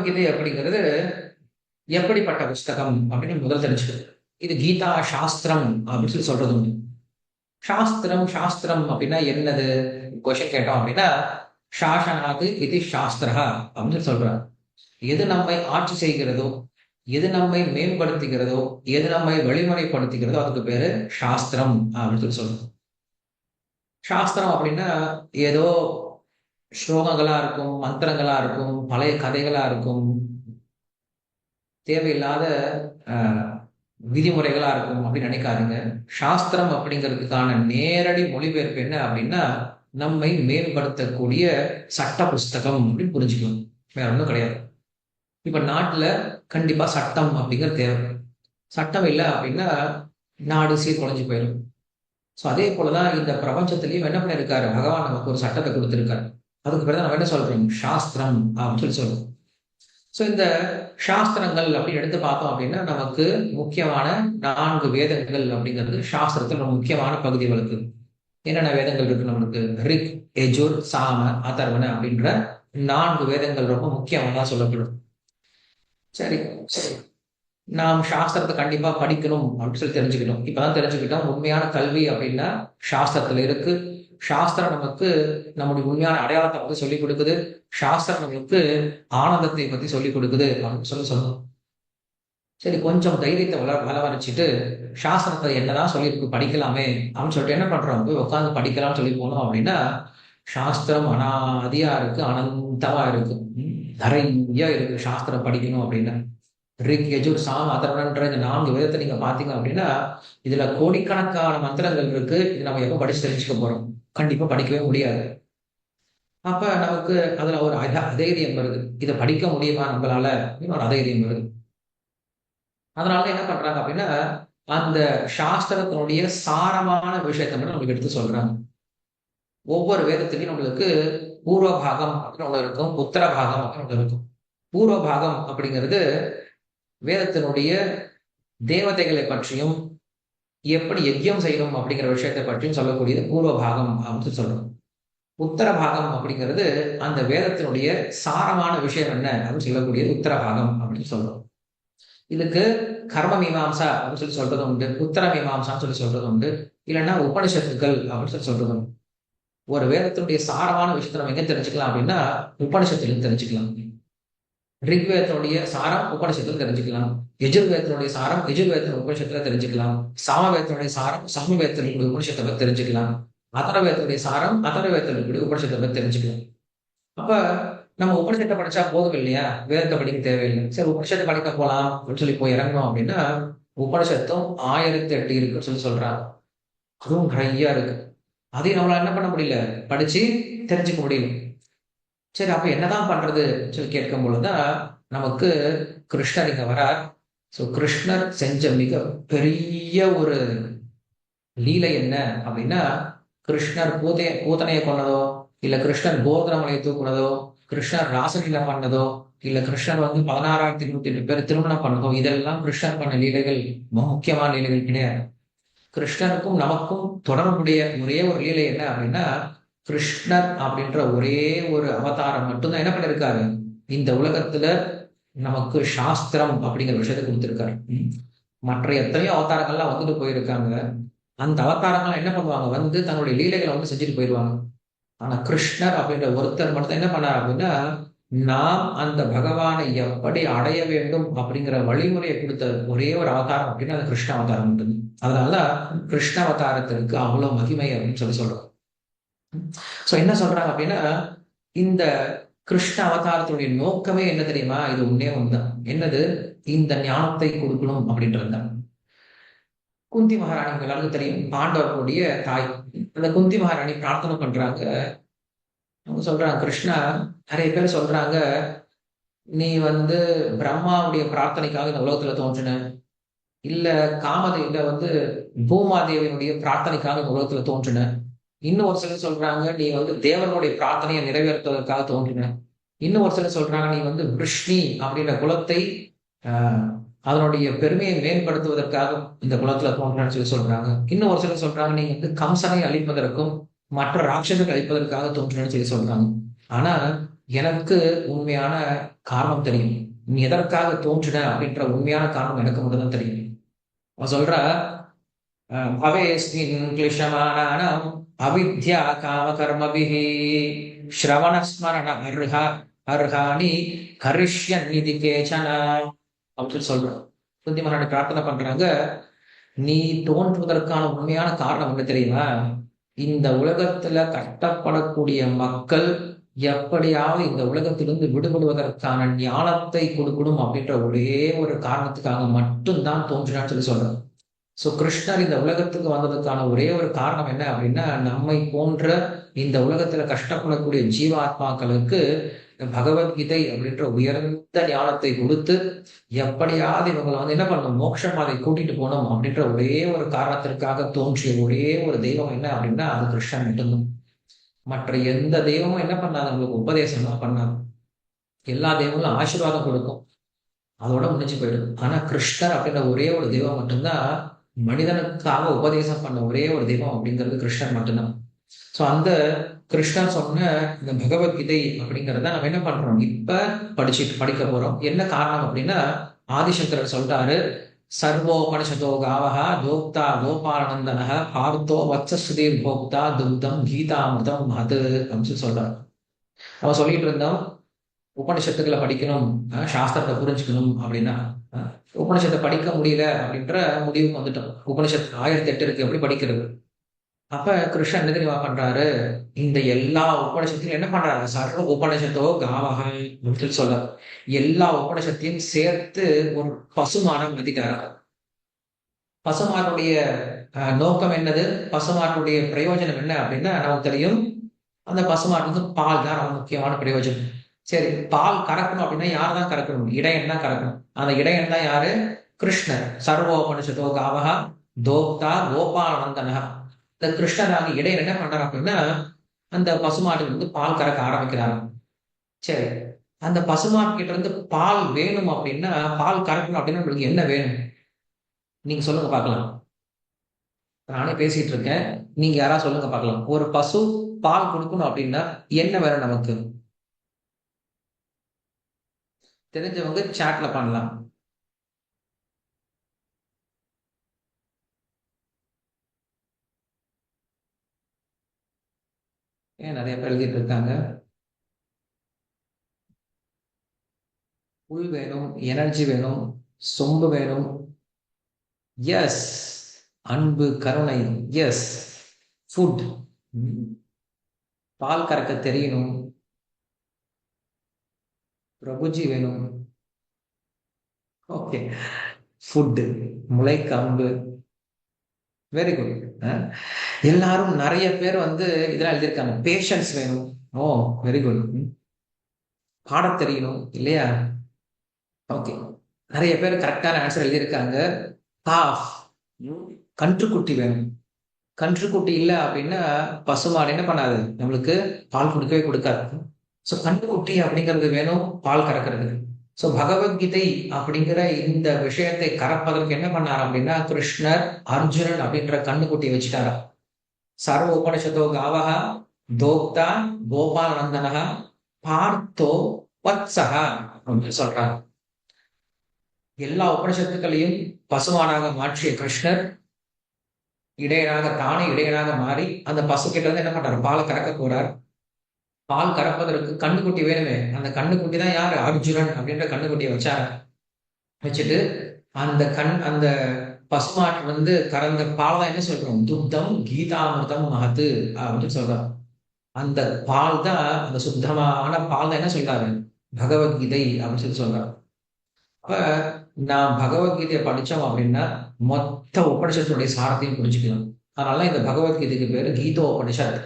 பகவத்கீதை அப்படிங்கிறது எப்படிப்பட்ட புஸ்தகம் அப்படின்னு முதல் தெரிஞ்சுக்கிறது இது கீதா சாஸ்திரம் அப்படின்னு சொல்லி சொல்றது உண்டு. சாஸ்திரம் சாஸ்திரம் அப்படின்னா என்னது? கொஸ்டின் கேட்டோம் அப்படின்னா சாசனாது இது சாஸ்திரா அப்படின்னு சொல்றாரு சொல்றாங்க. எது நம்மை ஆட்சி செய்கிறதோ எது நம்மை மேம்படுத்துகிறதோ எது நம்மை வழிமுறைப்படுத்துகிறதோ அதுக்கு பேரு சாஸ்திரம் அப்படின்னு சொல்லி சொல்றோம் சாஸ்திரம் அப்படின்னா ஏதோ ஸ்லோகங்களா இருக்கும் மந்திரங்களா இருக்கும் பழைய கதைகளா இருக்கும் தேவையில்லாத விதிமுறைகளா இருக்கும் அப்படின்னு நினைக்காதுங்க. சாஸ்திரம் அப்படிங்கிறதுக்கான நேரடி மொழிபெயர்ப்பு என்ன அப்படின்னா நம்மை மேம்படுத்தக்கூடிய சட்ட புஸ்தகம் அப்படின்னு புரிஞ்சுக்கணும். வேற ஒன்றும் கிடையாது. இப்ப நாட்டுல கண்டிப்பா சட்டம் அப்படிங்கிற தேவை. சட்டம் இல்லை அப்படின்னா நாடு சீர்குலைஞ்சு போயிடும் ஸோ அதே போலதான் இந்த பிரபஞ்சத்திலையும் என்ன பண்ணிருக்காரு? பகவான் நமக்கு ஒரு சட்டத்தை கொடுத்துருக்காரு. அதுக்கு பிறகு நம்ம என்ன சொல்றோம்? சாஸ்திரம் அப்படின்னு சொல்லி சொல்லுவோம் ஸோ இந்த சாஸ்திரங்கள் அப்படின்னு எடுத்து பார்த்தோம் அப்படின்னா நமக்கு முக்கியமான நான்கு வேதங்கள் அப்படிங்கிறது சாஸ்திரத்தில் ரொம்ப முக்கியமான பகுதிகளுக்கு என்னென்ன வேதங்கள் இருக்கு நம்மளுக்கு? ரிக் எஜூர் சாம அதர்வன அப்படின்ற நான்கு வேதங்கள் ரொம்ப முக்கியமாக சொல்லப்படும். சரி சரி. நாம் சாஸ்திரத்தை கண்டிப்பா படிக்கணும் அப்படின்னு சொல்லி தெரிஞ்சுக்கிட்டோம். இப்பதான் தெரிஞ்சுக்கிட்டோம் உண்மையான கல்வி அப்படின்னா சாஸ்திரத்துல இருக்கு. சாஸ்திரம் நமக்கு நம்முடைய உண்மையான அடையாளத்தை பற்றி சொல்லிக் கொடுக்குது. சாஸ்திரம் நமக்கு ஆனந்தத்தை பற்றி சொல்லிக் கொடுக்குது அப்படின்னு சொல்லி சொல்லணும் சரி கொஞ்சம் தைரியத்தை வள வளவரைச்சிட்டு சாஸ்திரத்தை என்னதான் சொல்லியிருக்கு படிக்கலாமே அப்படின்னு சொல்லிட்டு என்ன பண்றோம்? போய் உட்காந்து படிக்கலாம்னு சொல்லி போனோம் அப்படின்னா சாஸ்திரம் அனாதியா இருக்கு அனந்தமா இருக்கு. நிறைய இருக்கு சாஸ்திரம் படிக்கணும் அப்படின்னா. ரிக் யஜுர் சாம் அதர்வன்ற இந்த நான்கு விதத்தை நீங்க பாத்தீங்க அப்படின்னா இதுல கோடிக்கணக்கான மந்திரங்கள் இருக்கு. இது நம்ம எப்ப படிச்சு தெரிஞ்சுக்க போறோம்? கண்டிப்பா படிக்கவே முடியாது. அப்ப நமக்கு அதுல ஒரு அதைரியம் வருது. இதை படிக்க முடியுமா நம்மளால? அப்படின்னு ஒரு அதைரியம் வருது. அதனால என்ன பண்றாங்க அப்படின்னா அந்த சாஸ்திரத்தினுடைய சாரமான விஷயத்த மட்டும் நம்மளுக்கு எடுத்து சொல்றாங்க. ஒவ்வொரு வேதத்திலையும் நம்மளுக்கு பூர்வ பாகம் அப்படின்னு ஒன்று இருக்கும் உத்தர பாகம் அப்படின்னு ஒன்று இருக்கும். பூர்வ பாகம் அப்படிங்கிறது வேதத்தினுடைய தேவதைகளை பற்றியும் எப்படி யஜ்யம் செய்யணும் அப்படிங்கிற விஷயத்தை பற்றியும் சொல்லக்கூடியது பூர்வ பாகம் அப்படின்னு சொல்றோம். உத்தர பாகம் அப்படிங்கிறது அந்த வேதத்தினுடைய சாரமான விஷயம் என்ன அப்படின்னு சொல்லக்கூடியது உத்தர பாகம் அப்படின்னு சொல்றோம். இதுக்கு கர்ம மீமாம்சா அப்படின்னு சொல்லி சொல்றது உண்டு உத்தர மீமாம்சான்னு சொல்லி சொல்றது உண்டு இல்லைன்னா உபனிஷத்துக்கள் அப்படின்னு சொல்லி சொல்றது உண்டு. ஒரு வேதத்தினுடைய சாரமான விஷயத்தை நம்ம எங்க தெரிஞ்சுக்கலாம் அப்படின்னா உபனிஷத்துல தெரிஞ்சுக்கலாம். ரிக்வேதனுடைய சாரம் உபனிஷத்துல தெரிஞ்சுக்கலாம். எஜுர்வேதனுடைய சாரம் எஜுர்வேதன் உபனிஷத்துல தெரிஞ்சுக்கலாம். சாமவேதனுடைய சாரம் சாமவேதனுடைய உபனிஷத்தை பத்தி தெரிஞ்சுக்கலாம். அதரவேதனுடைய சாரம் அதரவேதனுடைய உபனிஷத்தை பத்தி தெரிஞ்சுக்கலாம். அப்ப நம்ம உபனிஷத்தை படிச்சா போதும் இல்லையா? வேதத்தை படிக்க தேவையில்லை. சரி உபனிஷத்தை படிக்க போலாம் அப்படின்னு சொல்லி போய் இறங்கணும் அப்படின்னா உபனிஷத்தும் ஆயிரத்தி எட்டு இருக்குன்னு சொல்லி சொல்றாங்க. அதுவும் நிறைய இருக்கு. அதையும் நம்மளால என்ன பண்ண முடியல? படிச்சு தெரிஞ்சுக்க முடியல. சரி அப்ப என்னதான் பண்றது சொல்லி கேட்கும் பொழுதுதான் நமக்கு கிருஷ்ணர் இங்க வரார். ஸோ கிருஷ்ணர் செஞ்ச மிக பெரிய ஒரு லீலை என்ன அப்படின்னா கிருஷ்ணர் பூதைய பூதனையை கொண்டதோ இல்ல கிருஷ்ணர் கோதனமலையை தூக்குனதோ கிருஷ்ணர் ராசலீலை பண்ணதோ இல்ல கிருஷ்ணர் வந்து பதினாறாயிரத்தி நூத்தி எட்டு பேர் திருமணம் பண்ணதோ இதெல்லாம் கிருஷ்ணர் பண்ண லீலைகள் முக்கியமான லீலைகள் கிடையாது. கிருஷ்ணருக்கும் நமக்கும் தொடர்புடைய ஒரே ஒரு லீலை என்ன அப்படின்னா கிருஷ்ணர் அப்படின்ற ஒரே ஒரு அவதாரம் மட்டும்தான் என்ன பண்ணிருக்காரு? இந்த உலகத்துல நமக்கு சாஸ்திரம் அப்படிங்கிற விஷயத்தை கொடுத்திருக்காரு. மற்ற எத்தனையோ அவதாரங்கள்லாம் வந்துட்டு போயிருக்காங்க. அந்த அவதாரங்கள்லாம் என்ன பண்ணுவாங்க? வந்து தன்னுடைய லீலைகளை வந்து செஞ்சுட்டு போயிடுவாங்க. ஆனா கிருஷ்ணர் அப்படின்ற ஒருத்தர் மட்டும் என்ன பண்ணார் அப்படின்னா நாம் அந்த பகவானை எப்படி அடைய வேண்டும் அப்படிங்கிற வழிமுறையை கொடுத்த ஒரே ஒரு அவதாரம் அப்படின்னா அது கிருஷ்ண அவதாரம் மட்டும் அதனால கிருஷ்ண அவதாரத்திற்கு அவ்வளவு மகிமை அப்படின்னு சொல்லி சொல்றோம். ஸோ என்ன சொல்றாங்க அப்படின்னா இந்த கிருஷ்ண அவதாரத்துடைய நோக்கமே என்ன தெரியுமா? இது உன்னே ஒன்றுதான் என்னது? இந்த ஞானத்தை கொடுக்கணும் அப்படின்றது தான். குந்தி மகாராணி எல்லாருக்கும் தெரியும். பாண்டவர்களுடைய தாய். அந்த குந்தி மகாராணி பிரார்த்தனை பண்றாங்க. அவங்க சொல்றாங்க கிருஷ்ணா நிறைய பேர் சொல்றாங்க நீ வந்து பிரம்மாவுடைய பிரார்த்தனைக்காக இந்த உலகத்துல தோன்றின. இல்ல காமதேவில வந்து பூமாதேவியினுடைய பிரார்த்தனைக்காக இந்த உலகத்துல தோன்றின. இன்னும் ஒரு சிலர் சொல்றாங்க நீ வந்து தேவனுடைய பிரார்த்தனையை நிறைவேற்றுவதற்காக தோன்றின. இன்னும் ஒரு சிலர் சொல்றாங்க நீ வந்து விஷ்ணி அப்படின்ற குலத்தை அதனுடைய பெருமையை மேம்படுத்துவதற்காக இந்த குலத்துல தோன்றினு சொல்லி சொல்றாங்க. இன்னும் ஒரு சிலர் சொல்றாங்க நீ வந்து கம்சனை அழிப்பதற்கும் மற்ற ராட்சசர்கள் அழிப்பதற்காக தோன்றினு சொல்லி சொல்றாங்க. ஆனா எனக்கு உண்மையான காரணம் தெரியும். நீ எதற்காக தோன்றின அப்படின்ற உண்மையான காரணம் எனக்கு மட்டும்தான் தெரியும். அவன் சொல்ற பவேஸ்மின் क्लिशमानानाम् அவித்யா कामकर्मभिः। கர்மபிஹி ஸ்ரவணஸ்மரண அர்ஹா அர்ஹானி கரிஷ்யன் நிதி கேச்சனா அப்படின்னு சொல்றோம் குந்தி மகாராணி பிரார்த்தனை பண்றாங்க. நீ தோன்றுவதற்கான உண்மையான காரணம் என்ன தெரியுமா? இந்த உலகத்துல கஷ்டப்படக்கூடிய மக்கள் எப்படியாவது இந்த உலகத்திலிருந்து விடுபடுவதற்கான ஞானத்தை கொடுக்கணும் அப்படின்ற ஒரே ஒரு காரணத்துக்காக மட்டும்தான் தோன்றினான்னு சொல்லி சொல்றாரு ஸோ கிருஷ்ணர் இந்த உலகத்துக்கு வந்ததுக்கான ஒரே ஒரு காரணம் என்ன அப்படின்னா நம்மை போன்ற இந்த உலகத்துல கஷ்டப்படக்கூடிய ஜீவாத்மாக்களுக்கு பகவத்கீதை அப்படின்ற உயர்ந்த ஞானத்தை கொடுத்து எப்படியாவது இவங்களை வந்து என்ன பண்ணணும் மோட்சம் அதை கூட்டிட்டு போனோம் அப்படின்ற ஒரே ஒரு காரணத்திற்காக தோன்றிய ஒரே ஒரு தெய்வம் என்ன அப்படின்னா அது கிருஷ்ணன் மட்டும்தான் மற்ற எந்த தெய்வமும் என்ன பண்ணாது அவங்களுக்கு உபதேசம் தான் பண்ணாது எல்லா தெய்வங்களும் ஆசீர்வாதம் கொடுக்கும் அதோட முடிஞ்சு போயிடும் ஆனா கிருஷ்ணர் அப்படின்ற ஒரே ஒரு தெய்வம் மட்டும்தான் மனிதனுக்காக உபதேசம் பண்ண ஒரே ஒரு தெய்வம் அப்படிங்கிறது கிருஷ்ணன் மட்டும்தான். ஸோ அந்த கிருஷ்ணன் சொன்ன இந்த பகவத்கீதை அப்படிங்கிறத நம்ம என்ன பண்றோம்? இப்ப படிச்சுட்டு படிக்க போறோம். என்ன காரணம் அப்படின்னா ஆதிசங்கரர் சொல்றாரு சர்வோபனிஷதோ காவகா தோக்தா கோபாலநந்தனக பார்த்தோ வத்சஸ்ருதீர் போக்தா துக்தம் கீதாமிருதம் மது அப்படின்னு சொல்றாரு. அவன் சொல்லிட்டு இருந்தோம் உபனிஷத்துக்களை படிக்கணும் சாஸ்திரத்தை புரிஞ்சுக்கணும் அப்படின்னா உபனிஷத்தை படிக்க முடியல அப்படின்ற முடிவுக்கு வந்துட்டோம். உபனிஷத்து ஆயிரத்தி எட்டு இருக்கு. எப்படி படிக்கிறது? அப்ப கிருஷ்ணன் என்ன தெரியுமா பண்றாரு? இந்த எல்லா உபனிஷத்தையும் என்ன பண்றாரு? சர்வ உபனிஷத்தோ காவகா அப்படின்னு சொல்ல எல்லா உபனிஷத்தையும் சேர்த்து ஒரு பசுமானம் மதிக்கிறார் பசுமானுடைய நோக்கம் என்னது? பசுமானுடைய பிரயோஜனம் என்ன அப்படின்னா நமக்கு தெரியும் அந்த வந்து பால் தான் ரொம்ப முக்கியமான பிரயோஜனம். சரி பால் கறக்கணும் அப்படின்னா யார் தான் கறக்கணும்? இடையன் தான் கறக்கணும். அந்த இடையன் தான் யாரு? கிருஷ்ணர். சர்வோபனிஷதோ காவகா தோக்தா கோபாலநந்தனகா இந்த கிருஷ்ணராக இடையன் என்ன பண்றாரு அப்படின்னா அந்த பசுமாட்டுக்கு வந்து பால் கறக்க ஆரம்பிக்கிறாங்க சரி அந்த பசுமாட்டு கிட்ட இருந்து பால் வேணும் அப்படின்னா பால் கறக்கணும் அப்படின்னா உங்களுக்கு என்ன வேணும்? நீங்க சொல்லுங்க பார்க்கலாம். நானே பேசிட்டு இருக்கேன். நீங்க யாரா சொல்லுங்க பார்க்கலாம். ஒரு பசு பால் கொடுக்கணும் அப்படின்னா என்ன வேணும் நமக்கு? தெரிஞ்சவங்க சாட்ல பண்ணலாம். ஏன் நிறைய பேர் எழுதிட்டு இருக்காங்க? புல் வேணும் எனர்ஜி வேணும் சொம்பு வேணும். எஸ் அன்பு கருணை. எஸ் ஃபுட் பால் கறக்க தெரியணும். பிரபுஜி வேணும். ஓகே ஃபுட்டு முளைக்காம்பு. வெரி குட் எல்லாரும் நிறைய பேர் வந்து இதெல்லாம் எழுதியிருக்காங்க. பேஷன்ஸ் வேணும். ஓ வெரி குட் பாட தெரியணும் இல்லையா? ஓகே நிறைய பேர் கரெக்டான ஆன்சர் எழுதியிருக்காங்க. காஃப் கன்றுக்குட்டி வேணும். கன்றுக்குட்டி இல்லை அப்படின்னா பசுமாடு என்ன பண்ணாது? நம்மளுக்கு பால் கொடுக்கவே கொடுக்காது. ஸோ கண்ணுக்குட்டி அப்படிங்கிறது வேணும் பால் கறக்கிறது. ஸோ பகவத்கீதை அப்படிங்கிற இந்த விஷயத்தை கறப்பதற்கு என்ன பண்ணார் அப்படின்னா கிருஷ்ணர் அர்ஜுனன் அப்படின்ற கண்ணுக்குட்டியை வச்சுட்டாரா? சர்வ உபனிஷதோ காவகா தோக்தா கோபால் நந்தனகா பார்த்தோ வத்சகா அப்படின்னு சொல்றாங்க எல்லா உபனிஷத்துக்களையும் பசுமானாக மாற்றிய கிருஷ்ணர் இடையனாக தானே இடையனாக மாறி அந்த பசு கிட்ட வந்து என்ன பண்றாரு பாலை கறக்க போறார். பால் கறப்பதற்கு கண்ணுக்குட்டி வேணுமே. அந்த கண்ணுக்குட்டி தான் யார்? அர்ஜுனன் அப்படின்ற கண்ணுக்குட்டியை வச்சாரு வச்சுட்டு அந்த கண் அந்த பசுமாட்டு வந்து கறந்த பால் தான் என்ன சொல்றோம்? துத்தம் கீதாமிர்தம் மகத்து அப்படின்னு சொல்றோம். அந்த பால் தான் அந்த சுத்தமான பால் தான் என்ன சொல்றாரு? பகவத்கீதை அப்படின்னு சொல்லி சொல்றாரு. அப்ப நான் பகவத்கீதையை படிச்சோம் அப்படின்னா மொத்த உபனிஷத்துடைய சாரத்தையும் புரிஞ்சுக்கலாம் அதனால இந்த பகவத்கீதைக்கு பேரு கீதோ உபனிஷத்